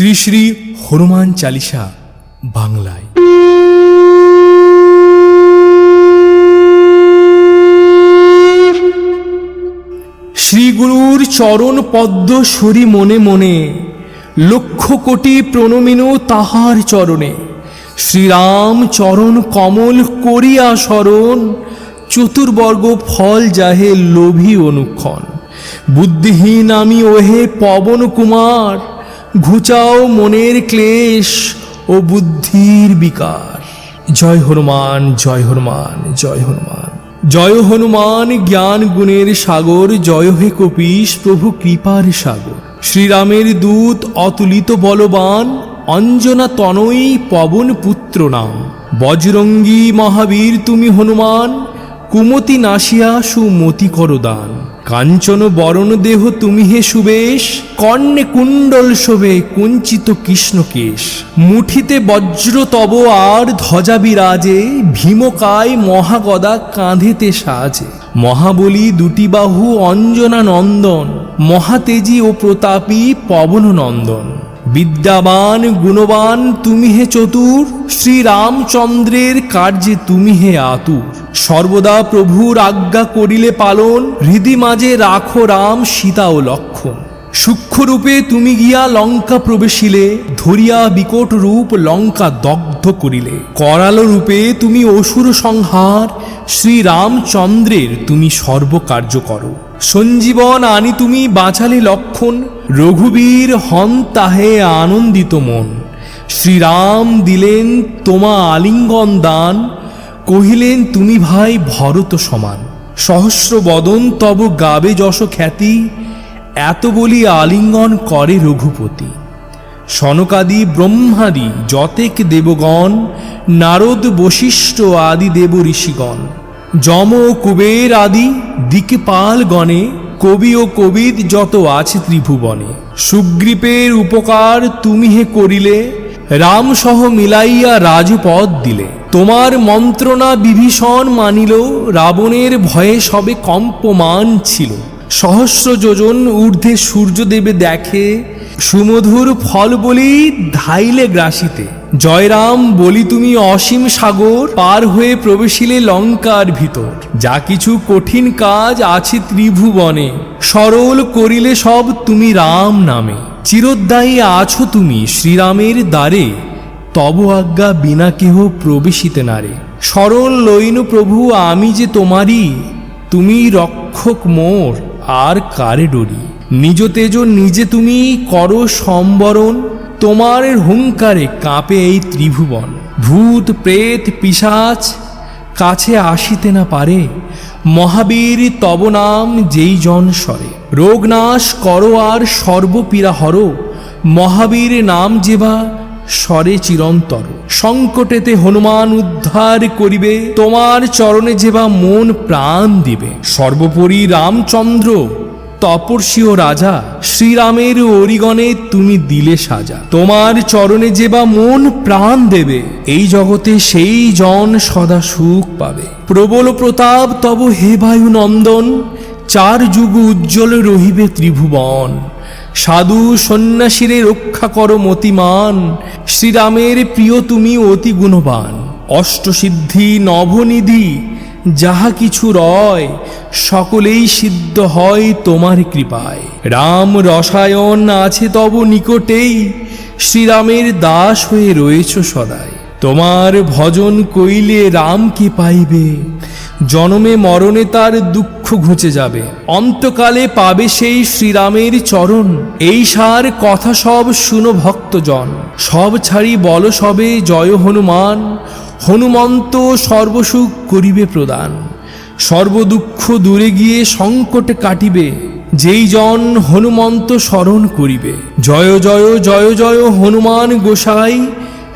শ্রী শ্রী হনুমান চালিসা বাংলায়। শ্রীগুরুর চরণ পদ্ম সরি মনে মনে, লক্ষ কোটি প্রণমিনু তাহার চরণে। শ্রীরাম চরণ কমল করিয়া স্মরণ চতুর্বর্গ ফল যাহে লোভী অনুক্ষণ। বুদ্ধিহীন আমি ওহে পবন কুমার ঘুচাও মনের ক্লেশ ও বুদ্ধির বিকার। জয় হনুমান জয় হনুমান জয় হনুমান। জয় হনুমান, জ্ঞান গুণের সাগর, জয় হে কপিস প্রভু কৃপার সাগর। শ্রীরামের দূত, অতুলিত বলবান, অঞ্জনা তনয়ী, পবন পুত্র নাম। বজরঙ্গী মহাবীর, তুমি হনুমান, কুমতি নাসিয়া, সুমতি করদান কাঞ্চন বরণ দেহ তুমি হে সুবেশ, কর্ণে কুণ্ডল শোভে কুঞ্চিত কৃষ্ণকেশ। মুঠিতে বজ্র তব আর ধ্বজা বিরাজে, ভীমকায় মহাগদা কাঁধেতে সাজে। মহাবলী দুটি বাহু অঞ্জনা নন্দন মহাতেজি ও প্রতাপী পবন নন্দন বিদ্যাবান, গুণবান তুমি হে চতুর, শ্রীরামচন্দ্রের কার্যে তুমি হে আতুর। সর্বদা প্রভুর আজ্ঞা করিলে পালন, হৃদি মাঝে রাখো রাম, সীতা ও লক্ষণ। সূক্ষ্মরূপে তুমি গিয়া লঙ্কা প্রবেশিলে, ধরিয়া বিকট রূপ লঙ্কা দগ্ধ করিলে। করালো রূপে তুমি অসুর সংহার, শ্রীরামচন্দ্রের তুমি সর্বকার্য করো। সঞ্জীবন আনি তুমি বাঁচালে লক্ষণ রঘুবীর হন তাহে আনন্দিত মন। শ্রীরাম দিলেন তোমা আলিঙ্গন দান, কহিলেন, তুমি ভাই ভরত সমান। সহস্র বদন তব গাবে যশ খ্যাতি, এত বলি আলিঙ্গন করে রঘুপতি। সনকাদি ব্রহ্মাদি যতেক দেবগণ, নারদ বশিষ্ঠ আদি দেব ঋষিগণ। যম কুবের আদি দিকপাল গণে কবি ও কবিদ যত আছে ত্রিভুবনে। সুগ্রীপের উপকার তুমি হে করিলে, রাম সহ মিলাইয়া রাজপদ দিলে। তোমার মন্ত্রণা বিভীষণ মানিল, রাবণের ভয়ে সবে কম্পমান ছিল। সহস্র যোজন ঊর্ধ্বে সূর্যদেবে দেখে, সুমধুর ফল বলি ধাইলে গ্রাসিতে। জয়রাম, বলি তুমি অসীম সাগর, পার হয়ে প্রবেশিলে লঙ্কার ভিতর। যা কিছু কঠিন কাজ আছে ত্রিভুবনে, সরল করিলে সব তুমি রাম নামে। চিরোদ্দায়ী আছো তুমি শ্রীরামের দ্বারে, তব আজ্ঞা বিনা কেহ প্রবেশিতে নারে। স্মরণ লইন প্রভু, আমি যে তোমারই, তুমি রক্ষক মোর, আর কারে ডরি? নিজ তেজ নিজে তুমি করো সম্বরণ তোমার হুঙ্কারে কাঁপে এই ত্রিভুবন। ভূত, প্রেত, পিশাচ, কাছে আসিতে না পারে। মহাবীর, তব নাম যেই জন স্বরে রোগনাশ করো আর সর্বপীড়া হর। মহাবীর নাম যেবা স্বরে চিরন্তর। সংকটেতে হনুমান উদ্ধার করিবে। তোমার চরণে যেবা মন প্রাণ দিবে। সর্বোপরি রামচন্দ্র তপস্বী ও রাজা, শ্রীরামের অরিগণে তুমি দিলে সাজা। তোমার চরণে যেবা মন প্রাণ দেবে, এই জগতে সেই জন সদা সুখ পাবে। প্রবল প্রতাপ তব হে বায়ু নন্দন চার যুগ উজ্জ্বল রহিবে ত্রিভুবন। সাধু সন্ন্যাসীরে রক্ষা করো মতিমান, শ্রীরামের প্রিয় তুমি অতি গুণবান। অষ্টসিদ্ধি নভনিধি যাহা কিছু রয়, সকলেই সিদ্ধ হয় তোমার কৃপায়। রাম রসায়ন আছে তব নিকটেই, শ্রীরামের দাস হয়ে রয়েছ সদাই। তোমার ভজন কইলে রামকে পাইবে? জনমে মরণে তার দুঃখ ঘুচে যাবে। অন্তকালে পাবে সেই শ্রীরামের চরণ। এই সার কথা সব শুনো ভক্তজন। সব ছাড়ি বল সবে, জয় হনুমান। হনুমন্ত সর্বসুখ করিবে প্রদান। সর্বদুঃখ দূরে গিয়ে সংকট কাটিবে। যেই জন হনুমন্ত স্মরণ করিবে। জয় জয় জয় জয় হনুমান গোসাই,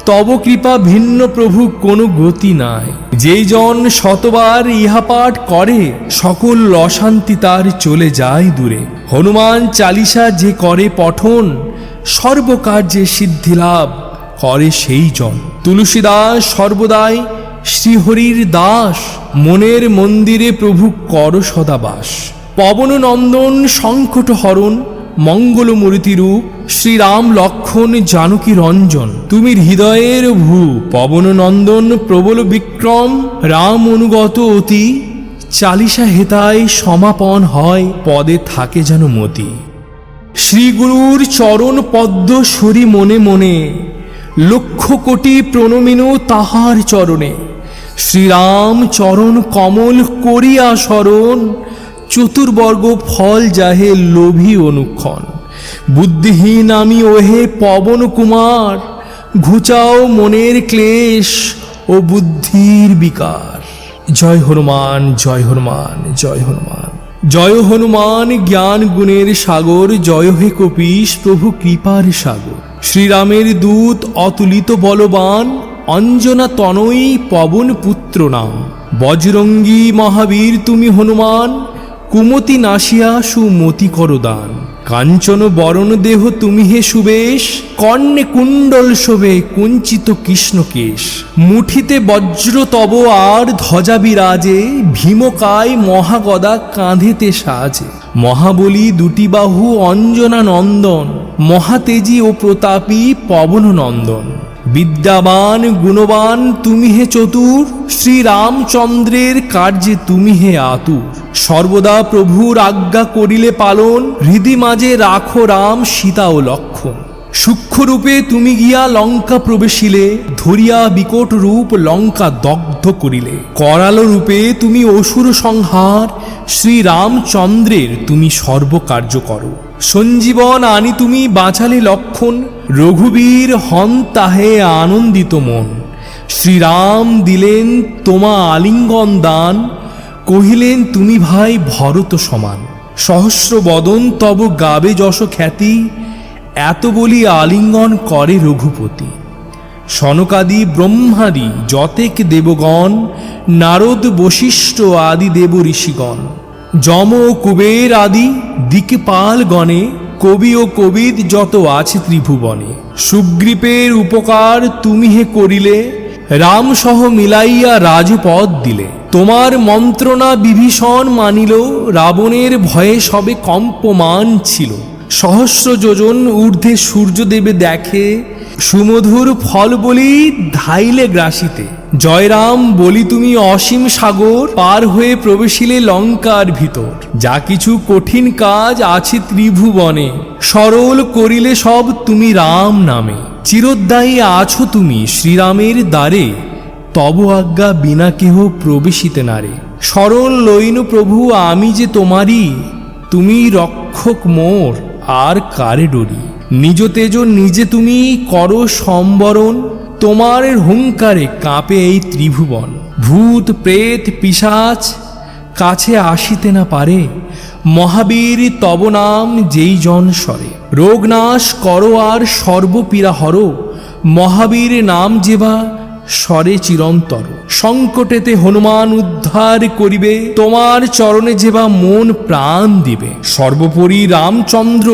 তব কৃপা ভিন্ন প্রভু কোনো গতি নাই। যেই জন শতবার ইহা পাঠ করে, সকল অশান্তি তার চলে যায় দূরে। হনুমান চালিসা যে করে পঠন, সর্বকার্যে সিদ্ধি লাভ। করে সেই জন। তুলসীদাস সর্বদাই শ্রীহরির দাস, মনের মন্দিরে প্রভু কর সদাবাস। পবন নন্দন সংকট হরণ, মঙ্গলমূর্তি রূপ, শ্রীরাম লক্ষণ জানকী রঞ্জন। তুমি হৃদয়ের ভূ পবন নন্দন প্রবল বিক্রম, রাম অনুগত অতি। চালিসা হেতায় সমাপন হয়, পদে থাকে যেন মতি। শ্রীগুরুর চরণ পদ্ম সরি মনে মনে লক্ষ কোটি প্রণমিনু তাহার চরণে। শ্রীরাম চরণ কমল করিয়া স্মরণ চতুর্বর্গ ফল যাহে লোভী অনুক্ষণ। বুদ্ধিহীন আমি ওহে পবন কুমার, ঘুচাও মনের ক্লেশ ও বুদ্ধির বিকার। জয় হনুমান জয় হনুমান জয় হনুমান। জয় হনুমান, জ্ঞান গুণের সাগর, জয় হে কপিস প্রভু কৃপার সাগর। শ্রীরামের দূত অতুলিত বলবান, অঞ্জনা তনয়ী পবন পুত্র নাম। বজরঙ্গী মহাবীর তুমি হনুমান, কুমতি নাসিয়া সুমতি করদান কাঞ্চন বরণ দেহ তুমি হে সুবেশ, কর্ণে কুণ্ডল শোভে কুঞ্চিত কৃষ্ণকেশ মুঠিতে বজ্র তব আর ধ্বজা বিরাজে, ভীমকায় মহাগদা কাঁধেতে সাজে। মহাবলী দুটি বাহু অঞ্জনা নন্দন মহাতেজি ও প্রতাপী পবন নন্দন বিদ্যাবান, গুণবান তুমি হে চতুর, শ্রীরামচন্দ্রের কার্যে তুমি হে আতুর। সর্বদা প্রভুর আজ্ঞা করিলে পালন, হৃদি মাঝে রাখো রাম, সীতা ও লক্ষণ। সূক্ষ্মরূপে তুমি গিয়া লঙ্কা প্রবেশিলে, ধরিয়া বিকট রূপ লঙ্কা দগ্ধ করিলে। করাল রূপে তুমি অসুর সংহার, শ্রীরামচন্দ্রের তুমি সর্বকার্য করো। সঞ্জীবন আনি তুমি বাঁচালে লক্ষণ, রঘুবীর হন তাহে আনন্দিত মন। শ্রীরাম দিলেন তোমা আলিঙ্গন দান, কহিলেন তুমি ভাই ভরত সমান। সহস্র বদন তব গাবে যশ খ্যাতি এত বলি আলিঙ্গন করে রঘুপতি। সনকাদি ব্রহ্মাদি যতেক দেবগণ, নারদ বশিষ্ঠ আদি দেব ঋষিগণ, যম ও কুবের আদি দিকপাল গণে কবি ও কবিদ যত আছে ত্রিভুবনে। সুগ্রীপের উপকার তুমি হে করিলে, রাম সহ মিলাইয়া রাজপদ দিলে। তোমার মন্ত্রণা বিভীষণ মানিল, রাবণের ভয়ে সবে কম্পমান ছিল। সহস্র যোজন ঊর্ধ্বে সূর্যদেবে দেখে, সুমধুর ফল বলি ধাইলে গ্রাসিতে। জয়রাম বলি তুমি অসীম সাগর, পার হয়ে প্রবেশিলে লঙ্কার ভিতর। যা কিছু কঠিন কাজ আছে ত্রিভুবনে, সরল করিলে সব তুমি রাম নামে। চিরোদ্দায়ী আছো তুমি শ্রীরামের দ্বারে, তব আজ্ঞা বিনা কেহ প্রবেশিতে নারে সরল লইন প্রভু, আমি যে তোমারই তুমি রক্ষক মোর। আর কারে ডরি? নিজ তেজ নিজে তুমি করো সম্বরণ, তোমার হুঙ্কারে কাঁপে এই ত্রিভুবন। ভূত, প্রেত, পিশাচ, কাছে আসিতে না পারে, মহাবীর তব নাম যেই জন স্বরে রোগনাশ করো আর সর্বপীড়া হর, মহাবীর নাম যেবা স্বরে চিরন্তর। সংকটেতে হনুমান উদ্ধার করিবে, তোমার চরণে যেবা মন প্রাণ দিবে। সর্বোপরি রামচন্দ্র,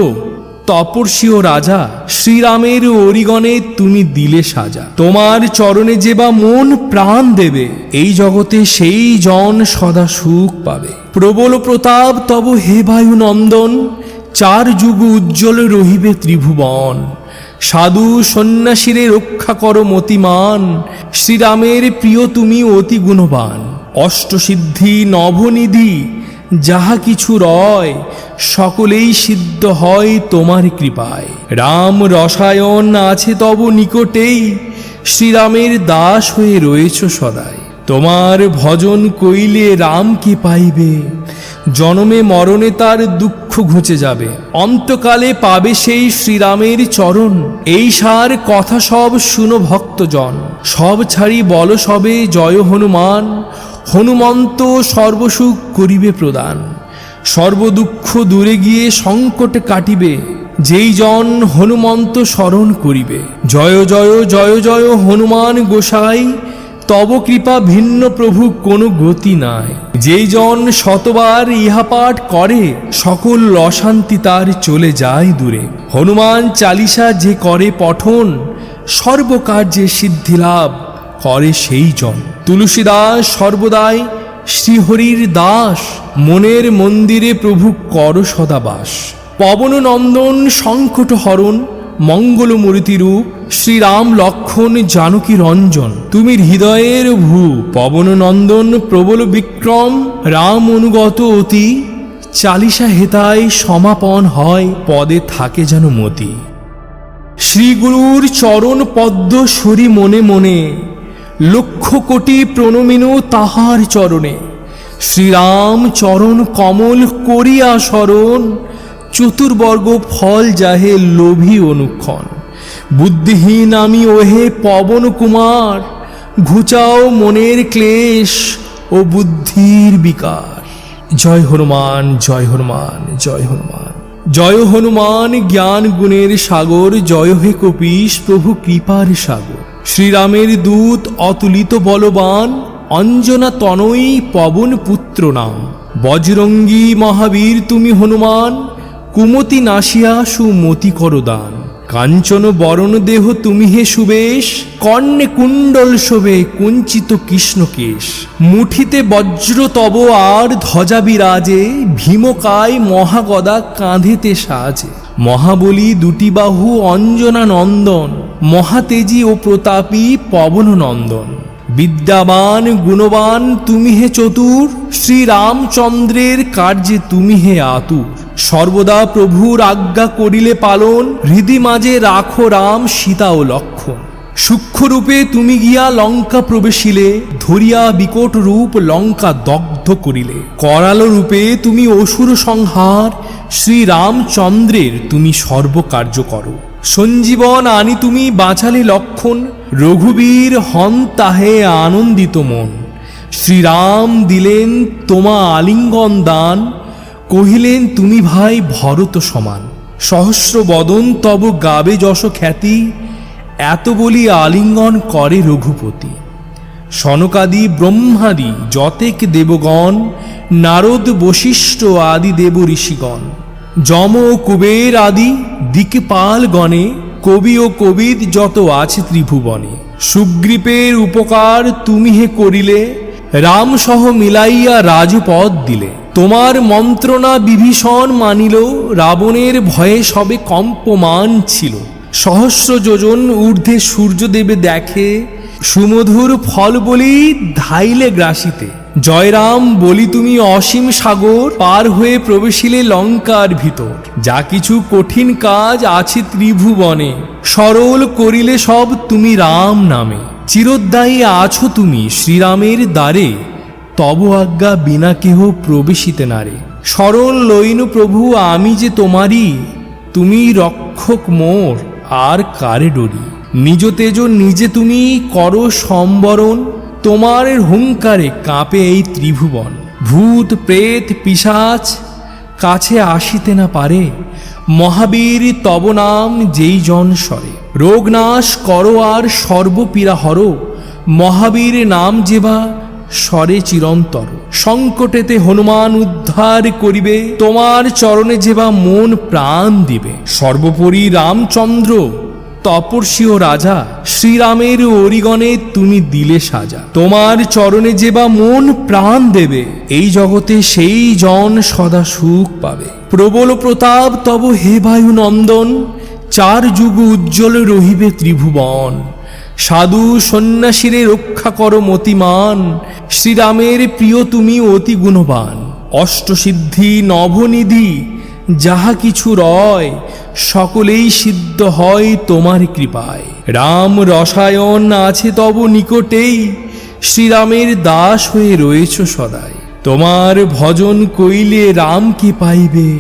তপস্বী ও রাজা, শ্রীরামের অরিগণে তুমি দিলে সাজা। তোমার চরণে যে বা মন প্রাণ দেবে, এই জগতে সেই জন সদা সুখ পাবে। প্রবল প্রতাপ তব হে বায়ু নন্দন চার যুগ উজ্জ্বল রহিবে ত্রিভুবন। সাধু সন্ন্যাসীরে রক্ষা করো মতিমান। শ্রীরামের প্রিয় তুমি অতি গুণবান। অষ্টসিদ্ধি নভনিধি যাহা কিছু রয়, সকলেই সিদ্ধ হয় তোমার কৃপায়। রাম রসায়ন আছে তব নিকটেই, শ্রীরামের দাস হয়ে রয়েছ সদাই। তোমার ভজন কইলে রামকে পাইবে? জনমে মরণে তার দুঃখ ঘুচে যাবে। অন্তকালে পাবে সেই শ্রীরামের চরণ। এই সার কথা সব শুনো ভক্তজন। সব ছাড়ি বল সবে, জয় হনুমান। হনুমন্ত সর্বসুখ করিবে প্রদান। সর্বদুঃখ দূরে গিয়ে সংকট কাটিবে। যেই জন হনুমন্ত স্মরণ করিবে। জয় জয় জয় জয় হনুমান গোসাই। তব কৃপা ভিন্ন প্রভু কোনো গতি নাই। যেই জন শতবার ইহাপাঠ করে, সকল অশান্তি তার চলে যায় দূরে। হনুমান চালিসা যে করে পঠন, সর্বকার্যে সিদ্ধিলাভ করে সেই জন। তুলসীদাস সর্বদাই শ্রীহরির দাস, মনের মন্দিরে প্রভু কর সদাবাস পবন নন্দন সংকট হরণ মঙ্গলমূর্তি রূপ শ্রীরাম লক্ষণ জানকী রঞ্জন। তুমি হৃদয়ের ভূ পবন নন্দন প্রবল বিক্রম, রাম অনুগত অতি, চালিসা হেতায় সমাপন হয়, পদে থাকে যেন মতি। শ্রীগুরুর চরণ পদ্ম সরি মনে মনে, লক্ষ কোটি প্রণমিনু তাহার চরণে। শ্রীরাম চরণ কমল করিয়া স্মরণ চতুর্বর্গ ফল যাহে লোভী অনুক্ষণ। বুদ্ধিহীন আমি ওহে পবন কুমার, ঘুচাও মনের ক্লেশ ও বুদ্ধির বিকার। জয় হনুমান জয় হনুমান জয় হনুমান। জয় হনুমান, জ্ঞান গুণের সাগর, জয় হে কপিস প্রভু কৃপার সাগর। শ্রীরামের দূত অতুলিত বলবান, অঞ্জনা তনয়ী পবন পুত্র নাম। বজরঙ্গী মহাবীর, তুমি হনুমান কুমতি নাসিয়া সুমতি করদান কাঞ্চন বরণ দেহ তুমি হে সুবেশ, কর্ণে কুণ্ডল শোভে কুঞ্চিত কৃষ্ণকেশ। মুঠিতে বজ্র তব আর ধ্বজা বিরাজে, ভীমকায় মহাগদা কাঁধেতে সাজে। মহাবলী দুটি বাহু অঞ্জনা নন্দন মহাতেজী ও প্রতাপী পবন নন্দন বিদ্যাবান, গুণবান, তুমি হে চতুর, শ্রীরামচন্দ্রের কার্যে তুমি হে আতুর। সর্বদা প্রভুর আজ্ঞা করিলে পালন, হৃদি মাঝে রাখো রাম, সীতা ও লক্ষণ। সূক্ষ্মরূপে তুমি গিয়া লঙ্কা প্রবেশিলে, ধরিয়া বিকট রূপ লঙ্কা দগ্ধ করিলে। করাল রূপে তুমি অসুর সংহার, শ্রীরামচন্দ্রের তুমি সর্বকার্য করো। সঞ্জীবন আনি তুমি বাঁচালে লক্ষণ রঘুবীর হন তাহে আনন্দিত মন। শ্রীরাম দিলেন তোমা আলিঙ্গন দান, কহিলেন, তুমি ভাই ভরত সমান। সহস্র বদন তব গাবে যশ খ্যাতি, এত বলি আলিঙ্গন করে রঘুপতি। সনকাদি ব্রহ্মাদি যতেক দেবগণ, নারদ বশিষ্ঠ আদি দেব ঋষিগণ। যম কুবের আদি দিকপাল গণে কবি ও কবিদ যত আছে ত্রিভুবনে সুগ্রীপের উপকার তুমি হে করিলে রামসহ মিলাইয়া রাজপদ দিলে। তোমার মন্ত্রণা বিভীষণ মানিল, রাবণের ভয়ে সবে কম্পমান ছিল। সহস্র যোজন ঊর্ধ্বে সূর্যদেবে দেখে সুমধুর ফল বলি ধাইলে গ্রাসিতে। জয়রাম বলি তুমি অসীম সাগর, পার হয়ে প্রবেশিলে লঙ্কার ভিতর। যা কিছু কঠিন কাজ আছে ত্রিভুবনে, সরল করিলে সব তুমি রাম নামে। চিরোদ্দায়ী আছো তুমি শ্রীরামের দ্বারে, তব আজ্ঞা বিনা কেহ প্রবেশিতে নারে। সরল লইনু প্রভু, আমি যে তোমারই, তুমি রক্ষক মোর, আর কারে ডরি? নিজ তেজ নিজে তুমি করো সম্বরণ তোমার হুঙ্কারে কাঁপে এই ত্রিভুবন। ভূত, প্রেত, পিশাচ, কাছে আসিতে না পারে, মহাবীর তব নাম যেই জন স্বরে রোগনাশ করো আর সর্বপীড়া হর মহাবীর নাম যেবা স্বরে চিরন্তর। সংকটেতে হনুমান উদ্ধার করিবে, তোমার চরণে যেবা মন প্রাণ দিবে। সর্বোপরি রামচন্দ্র তপস্বী ও রাজা, শ্রীরামের অরিগণে তুমি দিলে সাজা। তোমার চরণে যেবা মন প্রাণ দেবে, এই জগতে সেই জন সদা সুখ পাবে। প্রবল প্রতাপ তব হে বায়ু নন্দন চার যুগ উজ্জ্বল রহিবে ত্রিভুবন। সাধু সন্ন্যাসীরে রক্ষা করো মতিমান, শ্রীরামের প্রিয় তুমি অতি গুণবান। অষ্টসিদ্ধি নভনিধি যাহা কিছু রয়, সকলেই সিদ্ধ হয় তোমার কৃপায়। রাম রসায়ন আছে তব নিকটেই, শ্রীরামের দাস হয়ে রয়েছ সদাই। তোমার ভজন কইলে রামকে পাইবে?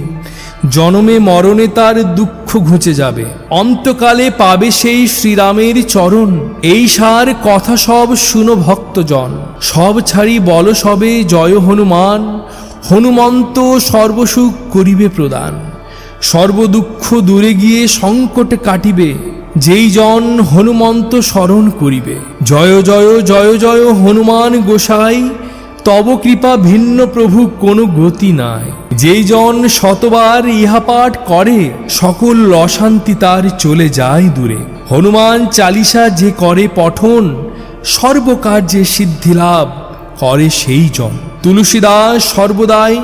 জনমে মরণে তার দুঃখ ঘুচে যাবে। অন্তকালে পাবে সেই শ্রীরামের চরণ। এই সার কথা সব শুনো ভক্তজন। সব ছাড়ি বল সবে, জয় হনুমান। হনুমন্ত সর্বসুখ করিবে প্রদান। সর্বদুঃখ দূরে গিয়ে সংকটে কাটিবে। যেই জন হনুমন্ত স্মরণ করিবে। জয় জয় জয় জয় হনুমান গোসাই, তব কৃপা ভিন্ন প্রভু কোনো গতি নাই। যেই জন শতবার ইহা পাঠ করে, সকল অশান্তি তার চলে যায় দূরে। হনুমান চালিসা যে করে পঠন, সর্বকার্যে সিদ্ধি লাভ। করে সেই জন। তুলসীদাস সর্বদাই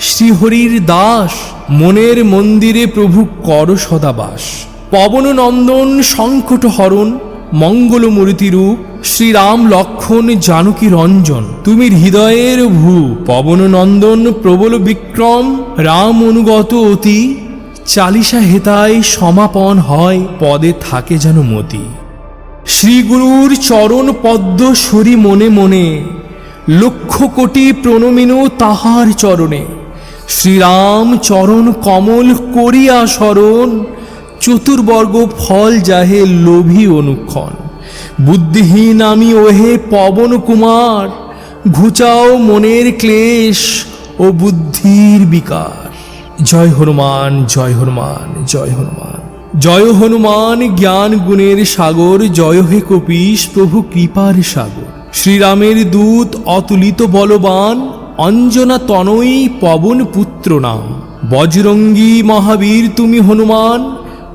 শ্রীহরির দাস, মনের মন্দিরে প্রভু কর সদাবাস। পবন নন্দন সংকট হরণ, মঙ্গলমূর্তি রূপ, শ্রীরাম লক্ষণ জানকী রঞ্জন। তুমি হৃদয়ের ভূ পবন নন্দন প্রবল বিক্রম, রাম অনুগত অতি, চালিসা হেতায় সমাপন হয়, পদে থাকে যেন মতি। শ্রীগুরুর চরণ পদ্ম সরি মনে মনে লক্ষ কোটি প্রণমিনু তাহার চরণে। শ্রীরাম চরণ কমল করিয়া স্মরণ চতুর্বর্গ ফল যাহে লোভী অনুক্ষণ। বুদ্ধিহীন আমি ওহে পবন কুমার, ঘুচাও মনের ক্লেশ ও বুদ্ধির বিকার। জয় হনুমান জয় হনুমান জয় হনুমান। জয় হনুমান, জ্ঞান গুণের সাগর, জয় হে কপিস প্রভু কৃপার সাগর। শ্রীরামের দূত অতুলিত বলবান, অঞ্জনা তনয়ী পবন পুত্র নাম। বজরঙ্গী মহাবীর তুমি হনুমান,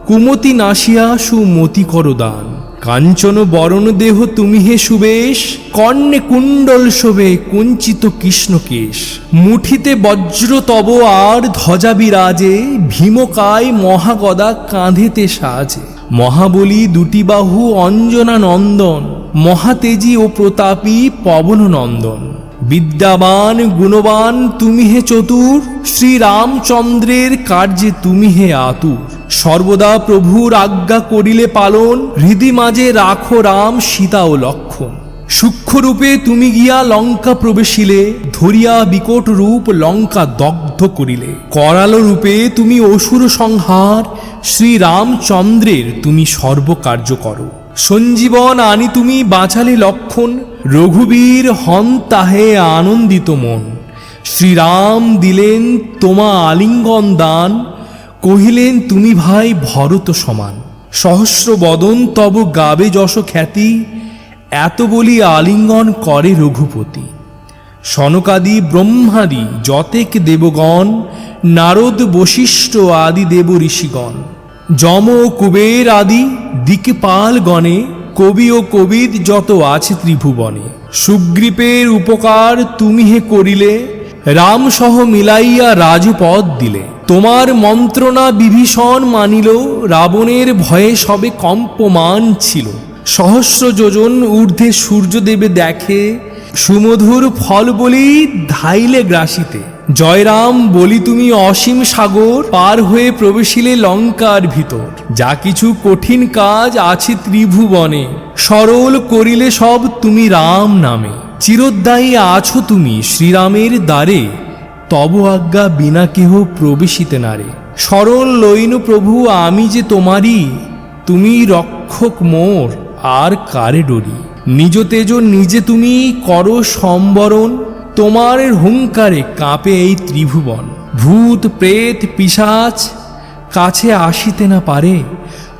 কুমতি নাসিয়া সুমতি করদান কাঞ্চন বরণ দেহ তুমি হে সুবেশ, কর্ণে কুণ্ডল শোভে কুঞ্চিত কৃষ্ণকেশ মুঠিতে বজ্র তব আর ধ্বজা বিরাজে, ভীমকায় মহাগদা কাঁধেতে সাজে। মহাবলী দুটি বাহু অঞ্জনা নন্দন মহাতেজি ও প্রতাপী পবন নন্দন বিদ্যাবান, গুণবান তুমি হে চতুর, শ্রীরামচন্দ্রের কার্যে তুমি হে আতুর। সর্বদা প্রভুর আজ্ঞা করিলে পালন, হৃদি মাঝে রাখো রাম, সীতা ও লক্ষণ। সূক্ষ্মরূপে তুমি গিয়া লঙ্কা প্রবেশিলে, ধরিয়া বিকট রূপ লঙ্কা দগ্ধ করিলে। করাল রূপে তুমি অসুর সংহার, শ্রীরামচন্দ্রের তুমি সর্বকার্য করো। সঞ্জীবন আনি তুমি বাঁচালে লক্ষণ, রঘুবীর হন তাহে আনন্দিত মন। শ্রীরাম দিলেন তোমা আলিঙ্গন দান, কহিলেন তুমি ভাই ভরত সমান। সহস্র বদন তব গাবে যশ খ্যাতি এত বলি আলিঙ্গন করে রঘুপতি। সনকাদি ব্রহ্মাদি যতেক দেবগণ, নারদ বশিষ্ঠ আদি দেব ঋষিগণ। যম কুবের আদি দিকপাল গণে কবি ও কবিদ যত আছে ত্রিভুবনে। সুগ্রীপের উপকার তুমি হে করিলে, রাম সহ মিলাইয়া রাজপদ দিলে। তোমার মন্ত্রণা বিভীষণ মানিল, রাবণের ভয়ে সবে কম্পমান ছিল। সহস্র যোজন ঊর্ধ্বে সূর্যদেবে দেখে, সুমধুর ফল বলি ধাইলে গ্রাসিতে। জয়রাম বলি তুমি অসীম সাগর, পার হয়ে প্রবেশিলে লঙ্কার ভিতর। যা কিছু কঠিন কাজ আছে ত্রিভুবনে, সরল করিলে সব তুমি রাম নামে। চিরোদ্দায়ী আছো তুমি শ্রীরামের দ্বারে, তব আজ্ঞা বিনা কেহ প্রবেশিতে নারে। সরল লইন প্রভু, আমি যে তোমারই, তুমি রক্ষক মোর। আর কারে ডরি? নিজ তেজ নিজে তুমি করো সম্বরণ, তোমার হুঙ্কারে কাঁপে এই ত্রিভুবন। ভূত, প্রেত, পিশাচ, কাছে আসিতে না পারে,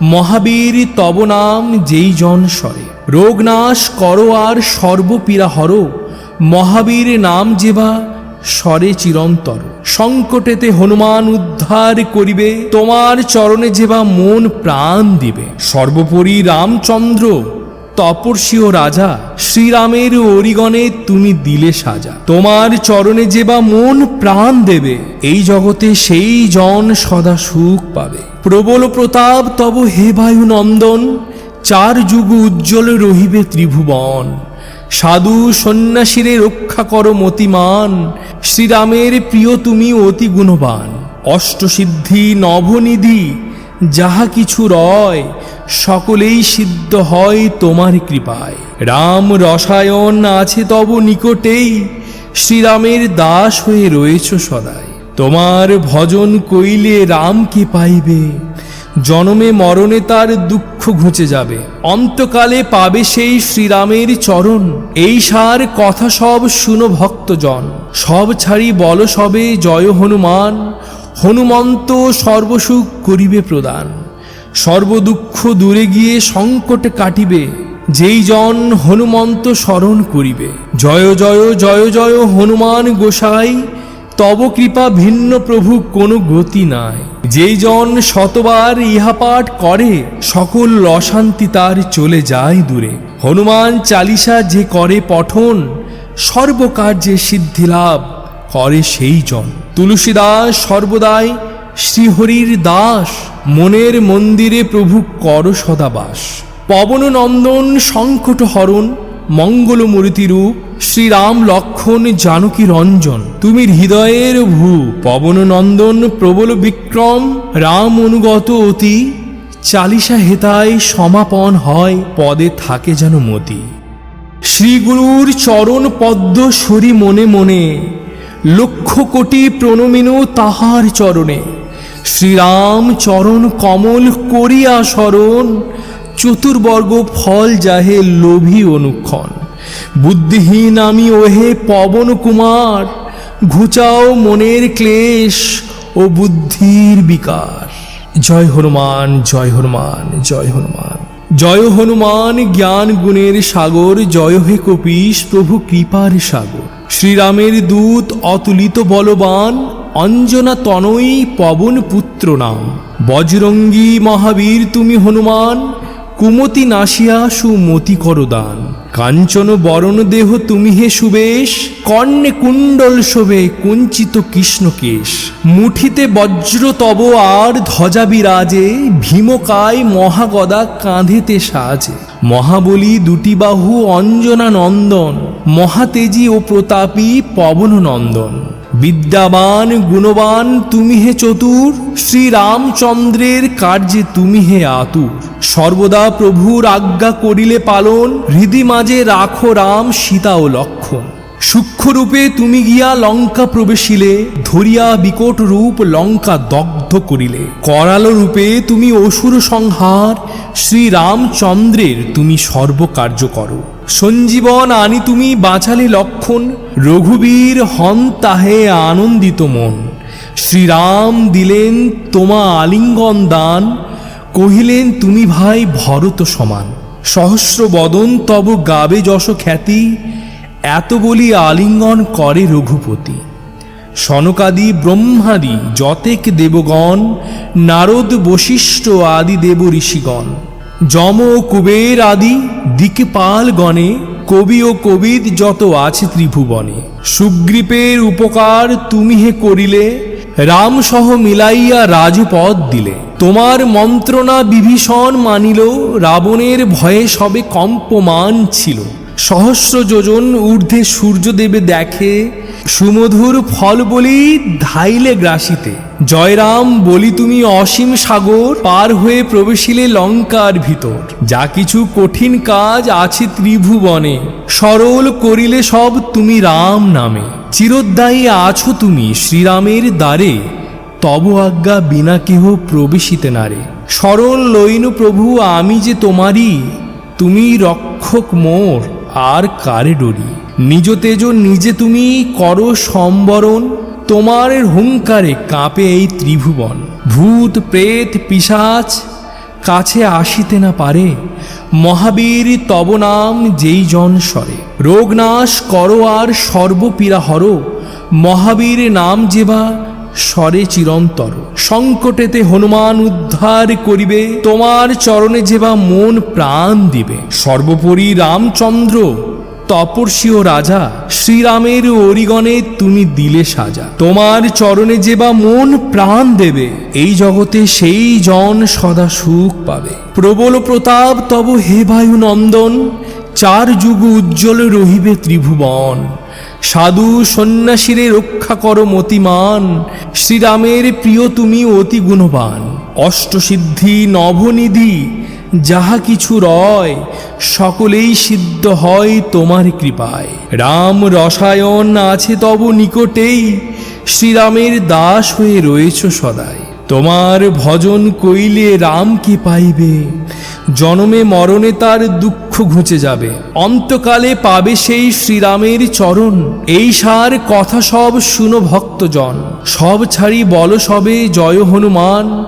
মহাবীর তব নাম যেই জন স্বরে রোগনাশ করো আর সর্বপীড়া হর, মহাবীর নাম যেবা স্বরে চিরন্তর। সংকটেতে হনুমান উদ্ধার করিবে, তোমার চরণে যেবা মন প্রাণ দিবে। সর্বোপরি রামচন্দ্র, তপস্বী ও রাজা, শ্রীরামের অরিগণে তুমি দিলে সাজা। তোমার চরণে যেবা মন প্রাণ দেবে, এই জগতে সেই জন সদা সুখ পাবে। প্রবল প্রতাপ তব হে বায়ু নন্দন চার যুগ উজ্জ্বল রহিবে ত্রিভুবন। সাধু সন্ন্যাসীরে রক্ষা করো মতিমান, শ্রীরামের প্রিয় তুমি অতি গুণবান। অষ্টসিদ্ধি নবনিধি, যাহা কিছু রয়, সকলেই সিদ্ধ হয় তোমার কৃপায়। রাম রসায়ন আছে তব নিকটেই, শ্রীরামের দাস হয়ে রয়েছ সদাই। তোমার ভজন কইলে রামকে পাইবে? জনমে মরণে তার দুঃখ ঘুচে যাবে। অন্তকালে পাবে সেই শ্রীরামের চরণ। এই সার কথা সব শুনো ভক্তজন। সব ছাড়ি বল সবে, জয় হনুমান। হনুমন্ত সর্বসুখ করিবে প্রদান। সর্বদুঃখ দূরে গিয়ে সংকট কাটিবে। যেই জন হনুমন্ত স্মরণ করিবে। জয় জয় জয় জয় হনুমান গোসাই, তব কৃপা ভিন্ন প্রভু কোনো গতি নাই। যেই জন শতবার ইহাপাঠ করে, সকল অশান্তি তার চলে যায় দূরে। হনুমান চালিসা যে করে পঠন, সর্বকার্যে সিদ্ধিলাভ করে সেই জন। তুলসীদাস সর্বদাই শ্রীহরির দাস, মনের মন্দিরে প্রভু কর সদাবাস। পবন নন্দন সংকট হরণ মঙ্গলমূর্তি রূপ শ্রীরাম লক্ষণ জানকী রঞ্জন। তুমি হৃদয়ের ভূ, পবন নন্দন, প্রবল বিক্রম, রাম অনুগত অতি, চালিসা হেতায় সমাপন হয়, পদে থাকে যেন মতি। শ্রীগুরুর চরণ পদ্ম সরি মনে মনে, লক্ষ কোটি প্রণমিনু তাহার চরণে। শ্রীরাম চরণ কমল করিয়া স্মরণ চতুর্বর্গ ফল যাহে লোভী অনুক্ষণ। বুদ্ধিহীন আমি ওহে পবন কুমার, ঘুচাও মনের ক্লেশ ও বুদ্ধির বিকার। জয় হনুমান জয় হনুমান জয় হনুমান। জয় হনুমান, জ্ঞান গুণের সাগর, জয় হে কপিস প্রভু কৃপার সাগর। শ্রীরামের দূত অতুলিত বলবান, অঞ্জনা তনয়ী পবন পুত্র নাম। বজরঙ্গী মহাবীর, তুমি হনুমান, কুমতি নাসিয়া সুমতি করদান কাঞ্চন বরণ দেহ তুমি হে সুবেশ, কর্ণে কুণ্ডল শোভে কুঞ্চিত কৃষ্ণকেশ মুঠিতে বজ্র তব আর ধ্বজা বিরাজে, ভীমকায় মহাগদা কাঁধেতে সাজে। মহাবলী দুটি বাহু অঞ্জনা নন্দন মহাতেজি ও প্রতাপী পবন নন্দন বিদ্যাবান, গুণবান তুমি হে চতুর, শ্রীরামচন্দ্রের কার্যে তুমি হে আতুর। সর্বদা প্রভুর আজ্ঞা করিলে পালন, হৃদি মাঝে রাখো রাম, সীতা ও লক্ষণ। সূক্ষ্মরূপে তুমি গিয়া লঙ্কা প্রবেশিলে, ধরিয়া বিকট রূপ লঙ্কা দগ্ধ করিলে। করাল রূপে তুমি অসুর সংহার, শ্রীরামচন্দ্রের তুমি সর্বকার্য করো। সঞ্জীবন আনি তুমি বাঁচালে লক্ষণ রঘুবীর হন তাহে আনন্দিত মন। শ্রীরাম দিলেন তোমা আলিঙ্গন দান, কহিলেন, তুমি ভাই ভরত সমান। সহস্র বদন তব গাবে যশ খ্যাতি, এত বলি আলিঙ্গন করে রঘুপতি। সনকাদি ব্রহ্মাদি যতেক দেবগণ, নারদ বশিষ্ঠ আদি দেব ঋষিগণ। যম কুবের আদি দিকপাল গণে কবি ও কবিদ যত আছে ত্রিভুবনে, সুগ্রীপের উপকার তুমি হে করিলে, রাম সহ মিলাইয়া রাজপদ দিলে। তোমার মন্ত্রণা বিভীষণ মানিল, রাবণের ভয়ে সবে কম্পমান ছিল। সহস্র যোজন ঊর্ধ্বে সূর্যদেবে দেখে সুমধুর ফল বলি ধাইলে গ্রাসিতে। জয়রাম, বলি তুমি অসীম সাগর, পার হয়ে প্রবেশিলে লঙ্কার ভিতর। যা কিছু কঠিন কাজ আছে ত্রিভুবনে, সরল করিলে সব তুমি রাম নামে। চিরোদ্দায়ী আছো তুমি শ্রীরামের দ্বারে, তব আজ্ঞা বিনা কেহ প্রবেশিতে নারে সরল লইন প্রভু, আমি যে তোমারই তুমি রক্ষক মোর, আর কারে ডরি? নিজ তেজ নিজে তুমি করো সম্বরণ, তোমার হুঙ্কারে কাঁপে এই ত্রিভুবন। ভূত, প্রেত, পিশাচ, কাছে আসিতে না পারে, মহাবীর তব নাম যেই জন স্বরে রোগনাশ করো আর সর্বপীড়া হর মহাবীর নাম যেবা স্বরে চিরন্তর। সংকটেতে হনুমান উদ্ধার করিবে, তোমার চরণে যেবা মন প্রাণ দিবে। সর্বোপরি রামচন্দ্র তপস্বী ও রাজা, শ্রীরামের অরিগণে তুমি দিলে সাজা। তোমার চরণে যেবা মন প্রাণ দেবে, এই জগতে সেই জন সদা সুখ পাবে। প্রবল প্রতাপ তব হে বায়ু নন্দন চার যুগ উজ্জ্বল রহিবে ত্রিভুবন। সাধু সন্ন্যাসীরে রক্ষা করো মতিমান, শ্রীরামের প্রিয় তুমি অতি গুণবান। অষ্টসিদ্ধি নভনিধি যাহা কিছু রয়, সকলেই সিদ্ধ হয় তোমার কৃপায়। রাম রসায়ন আছে তব নিকটেই, শ্রীরামের দাস হয়ে রয়েছ সদাই। তোমার ভজন কইলে রামকে পাইবে? জনমে মরণে তার দুঃখ ঘুচে যাবে। অন্তকালে পাবে সেই শ্রীরামের চরণ। এই সার কথা সব শুনো ভক্তজন। সব ছাড়ি বল সবে, জয় হনুমান।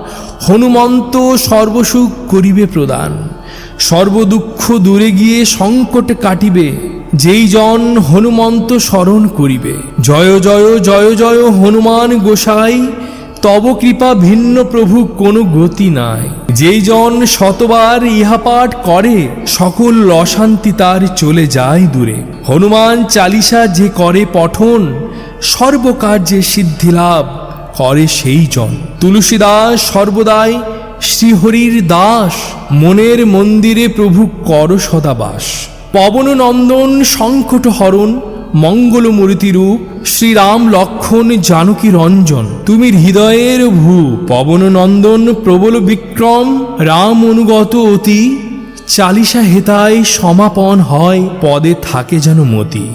হনুমন্ত সর্বসুখ করিবে প্রদান। সর্বদুঃখ দূরে গিয়ে সংকট কাটিবে। যেই জন হনুমন্ত স্মরণ করিবে। জয় জয় জয় জয় হনুমান গোসাই, তব কৃপা ভিন্ন প্রভু কোনো গতি নাই। যেই জন শতবার ইহা পাঠ করে, সকল অশান্তি তার চলে যায় দূরে। হনুমান চালিসা যে করে পঠন, সর্বকার্যে সিদ্ধি লাভ। করে সেই জন। তুলসীদাস সর্বদাই শ্রীহরির দাস, মনের মন্দিরে প্রভু কর সদাবাস। পবন নন্দন সংকট হরণ, মঙ্গলমূর্তি রূপ, শ্রীরাম লক্ষণ জানকী রঞ্জন। তুমি হৃদয়ের ভূ পবন নন্দন প্রবল বিক্রম, রাম অনুগত অতি, চালিসা হেতায় সমাপন হয়, পদে থাকে যেন মতি।